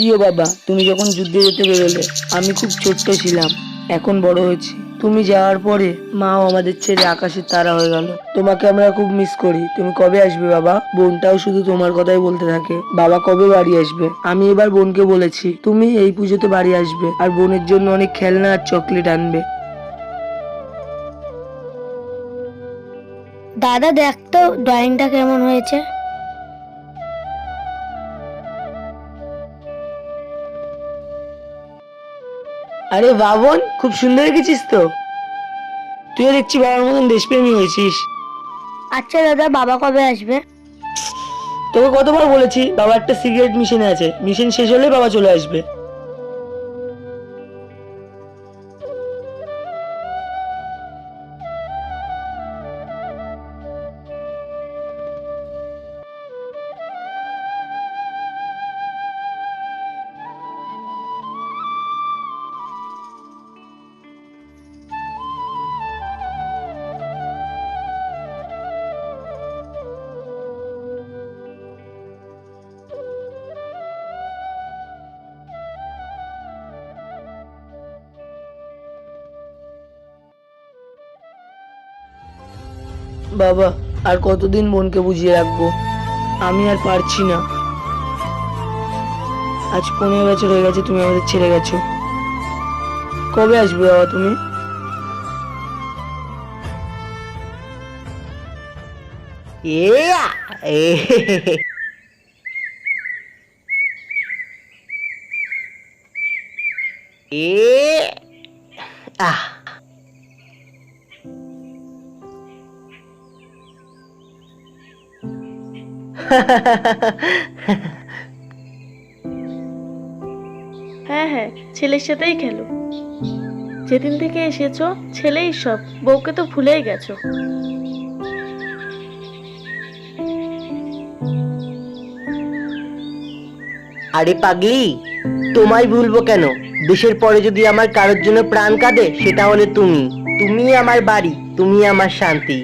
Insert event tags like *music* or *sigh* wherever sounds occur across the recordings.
প্রিয় বাবা, তুমি যখন যুদ্ধে যেতে বেরোলে, আমি খুব ছোট্ট ছিলাম, এখন বড় হয়েছি। তুমি যাওয়ার পরে মাও আমাদের ছেড়ে আকাশের তারা হয়ে গেল। তোমাকে আমরা খুব মিস করি। তুমি কবে আসবে বাবা? বোনটাও শুধু তোমার কথাই বলতে থাকে। বাবা কবে বাড়ি আসবে? আমি এবার বোনকে বলেছি, তুমি এই পুজোতে বাড়ি আসবে আর বোনের জন্য অনেক খেলনা আর চকলেট আনবে। দাদা, দেখ তো ড্রয়িংটা কেমন হয়েছে? আরে বাবন খুব সুন্দর গেছিস তো। তুইও দেখছি বাবার মতন দেশপ্রেমী হয়েছিস। আচ্ছা দাদা বাবা কবে আসবে? তোকে কতবার বলেছি বাবা একটা সিগারেট মিশনে আছে। মিশন শেষ হলে বাবা চলে আসবে। বাবা, আর কতদিন বোনকে বুঝিয়ে রাখব? আমি আর পারছি না। আজ পনেরো বছর হয়ে গেছে তুমি আমাদের ছেড়ে গেছো। কবে আসবে বাবা তুমি? এ, আহ। হ্যাঁ হ্যাঁ ছেলের সাথেই খেলো। যেদিন থেকে এসেছ, ছেলেই সব, বউকে তো ভুলেই গেছো। আরে পাগলি, তোমায় ভুলবো কেন? দেশের পরে যদি আমার কারোর জন্য প্রাণ কাঁদে, সেটা হলে তুমি। তুমি আমার বাড়ি তুমি আমার শান্তি।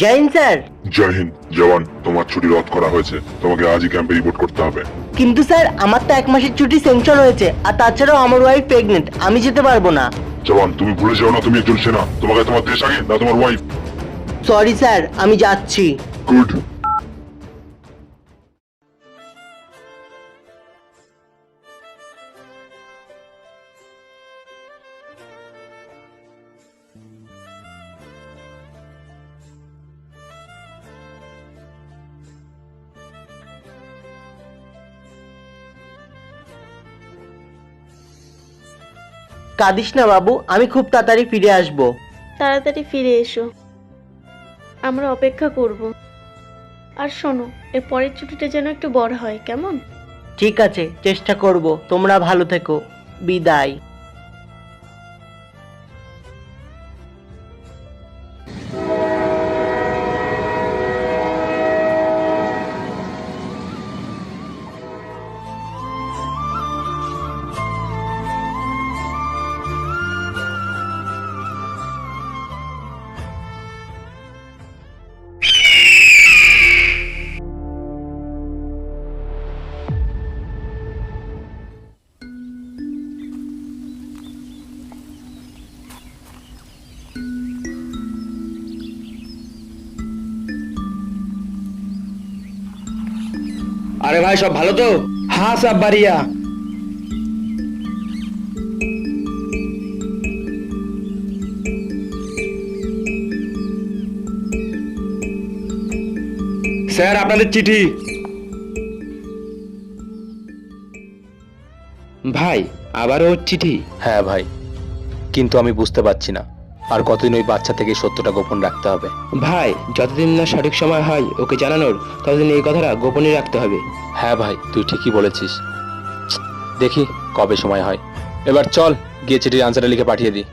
জৈন স্যার। জয় হিন্দ জওয়ান তোমার ছুটি রদ করা হয়েছে। তোমাকে আজই ক্যাম্পে রিপোর্ট করতে হবে। কিন্তু স্যার আমার তো এক মাসের ছুটি সেংশন হয়েছে আর তাছাড়াও আমার ওয়াইফ প্রেগনেন্ট আমি যেতে পারব না। জওয়ান তুমি ভুলে যাও না তুমি একজন সেনা। তোমাকে তোমার দেশ আগে না তোমার ওয়াইফ সরি স্যার আমি যাচ্ছি। গুড কাঁদিস না বাবু আমি খুব তাড়াতাড়ি ফিরে আসব। তাড়াতাড়ি ফিরে এসো। আমরা অপেক্ষা করব। আর শোনো এর পরের ছুটিটা যেন একটু বড় হয় কেমন? ঠিক আছে চেষ্টা করব। তোমরা ভালো থেকো। বিদায়। ভাই সব ভালো তো? হ্যাঁ সব বাড়িয়া স্যার, আপনাদের চিঠি। ভাই, আবারও চিঠি? হ্যাঁ ভাই। কিন্তু আমি বুঝতে পারছি না। আর কতদিন ওই বাচ্চা থেকে সত্যটা গোপন রাখতে হবে? ভাই যতদিন না সঠিক সময় হয় ওকে জানানোর ততদিন এই কথাটা গোপনই রাখতে হবে। হ্যাঁ ভাই তুই ঠিকই বলেছিস। দেখি কবে সময় হয়। এবার চল গিয়ে চিঠির আনসারটা লিখে পাঠিয়ে দিই।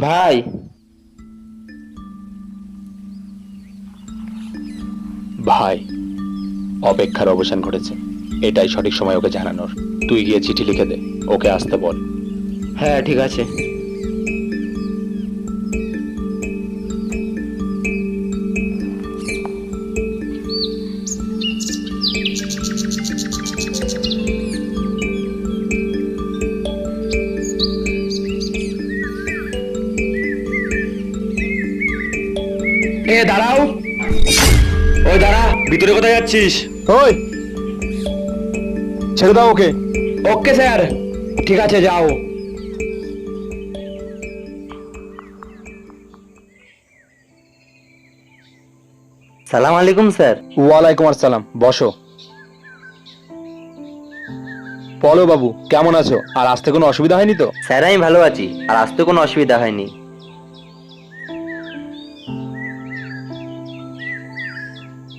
ভাই। ভাই অপেক্ষার অবসান ঘটেছে। এটাই সঠিক সময় ওকে জানানোর। তুই গিয়ে চিঠি লিখে দে ওকে আসতে বল। হ্যাঁ ঠিক আছে। দাঁড়াও। ওই দাঁড়া ভিতরে কোথায় যাচ্ছিস? ওই। ছেড়ে দাও ওকে। Okay sir. ঠিক আছে যাও। সালাম আলাইকুম স্যার। ওয়ালাইকুম আসসালাম বসো। বলো বাবু কেমন আছো? আর আসতে কোনো অসুবিধা হয়নি তো? স্যার আমি ভালো আছি। আর আসতে কোনো অসুবিধা হয়নি।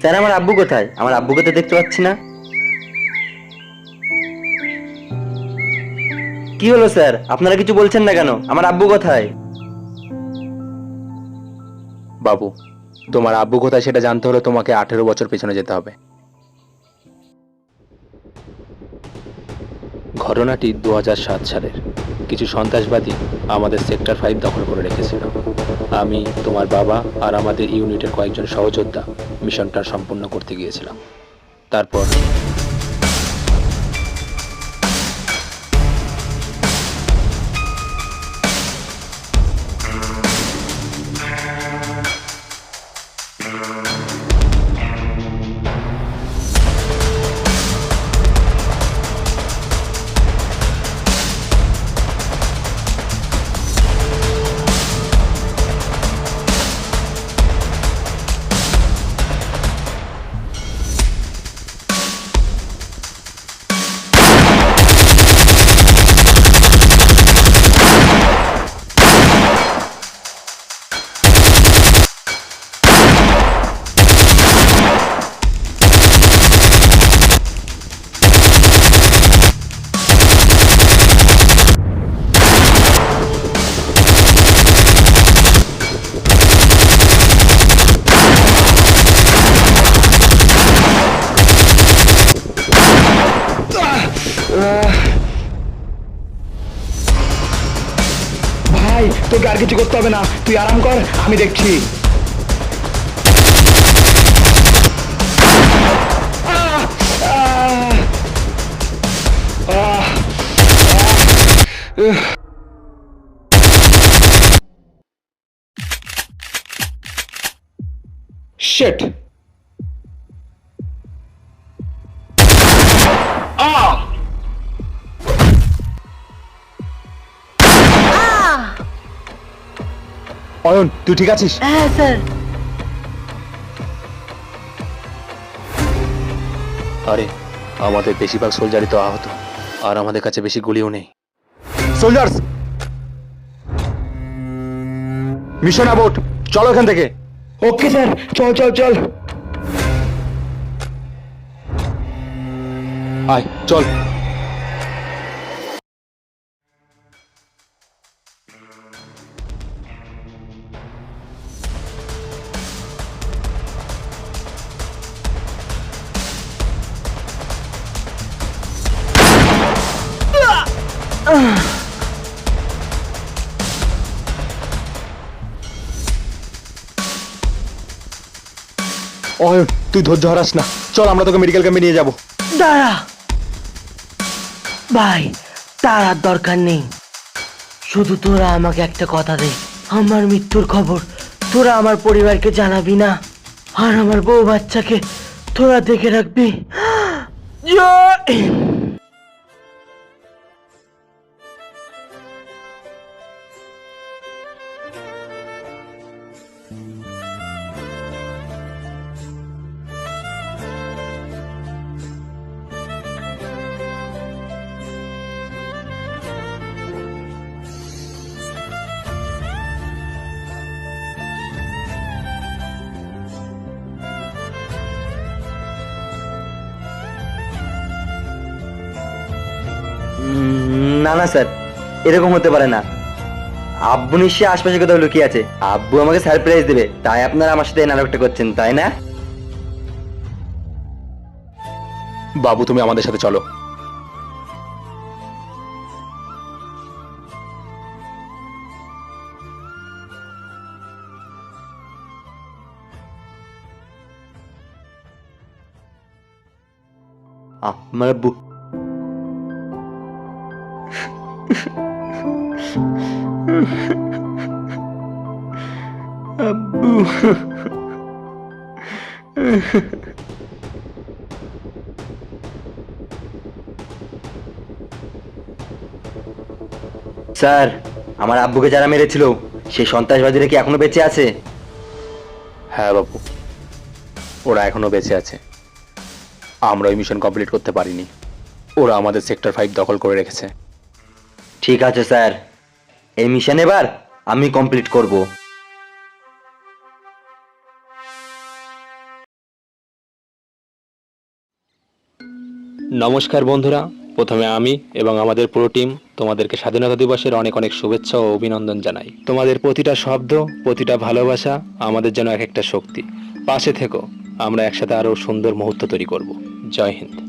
স্যার, আমার আব্বু কোথায়? আমার আব্বুকে তো দেখতে পাচ্ছি না। কি হলো, স্যার? আপনারা কিছু বলছেন না কেন? আমার আব্বু কোথায়? বাবু, তোমার আব্বু কোথায় সেটা জানতে হলে তোমাকে আঠেরো বছর পেছনে যেতে হবে। ঘটনাটি দু সালের। কিছু সন্ত্রাসবাদী আমাদের সেক্টর ফাইভ দখল করে রেখেছিল। আমি, তোমার বাবা আর আমাদের ইউনিটের কয়েকজন সহযোদ্ধা মিশনটা সম্পূর্ণ করতে গিয়েছিলাম। তারপর হবে না তুই আরাম কর আমি দেখছি! আহ! Shit! অয়ন তুই ঠিক আছিস? হ্যাঁ স্যার। আরে আমাদের বেশিরভাগ সোলজারই তো আহত আর আমাদের কাছে বেশি গুলিও নেই। সোলজার্স মিশন অ্যাবোট চলো এখান থেকে। ওকে স্যার চল চল চল। আয় চল। অয়ন, তুই ধৈর্য হারাস না। চল, আমরা তোকে মেডিকেল ক্যাম্পে নিয়ে যাব। দাঁড়া। ভাই, তার আর দরকার নেই। শুধু তোরা আমাকে একটা কথা দে। আমার মৃত্যুর খবর তোরা আমার পরিবারকে জানাবি না। আর আমার বউ বাচ্চাকে তোরা দেখে রাখবি। *gasps* জয়! না না স্যার। এরকম হতে পারে না। আব্বু নিশ্চয়ই আশপাশে কোথাও লুকিয়ে আছে। আব্বু আমাকে সারপ্রাইজ দেবে। তাই আপনারা আমার সাথে এই নাটকটা করছেন তাই না? বাবু তুমি আমাদের সাথে চলো। আমার আব্বু আব্বু স্যার আমার আব্বুকে যারা মেরেছিল সেই সন্ত্রাসবাদীরা কি এখনও বেঁচে আছে? হ্যাঁ বাবু ওরা এখনও বেঁচে আছে। আমরা ওই মিশন কমপ্লিট করতে পারিনি। ওরা আমাদের সেক্টর ফাইভ দখল করে রেখেছে। ঠিক আছে, স্যার। এই মিশন এবার আমি কমপ্লিট করব। নমস্কার বন্ধুরা। প্রথমে আমি এবং আমাদের পুরো টিম তোমাদেরকে স্বাধীনতা দিবসের অনেক অনেক শুভেচ্ছা ও অভিনন্দন জানাই। তোমাদের প্রতিটা শব্দ, প্রতিটা ভালোবাসা আমাদের যেন এক একটা শক্তি। পাশে থেকো, আমরা একসাথে আরও সুন্দর মুহূর্ত তৈরি করব। জয় হিন্দ।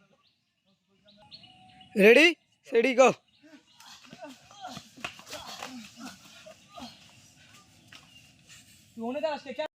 রেডি সেডি গো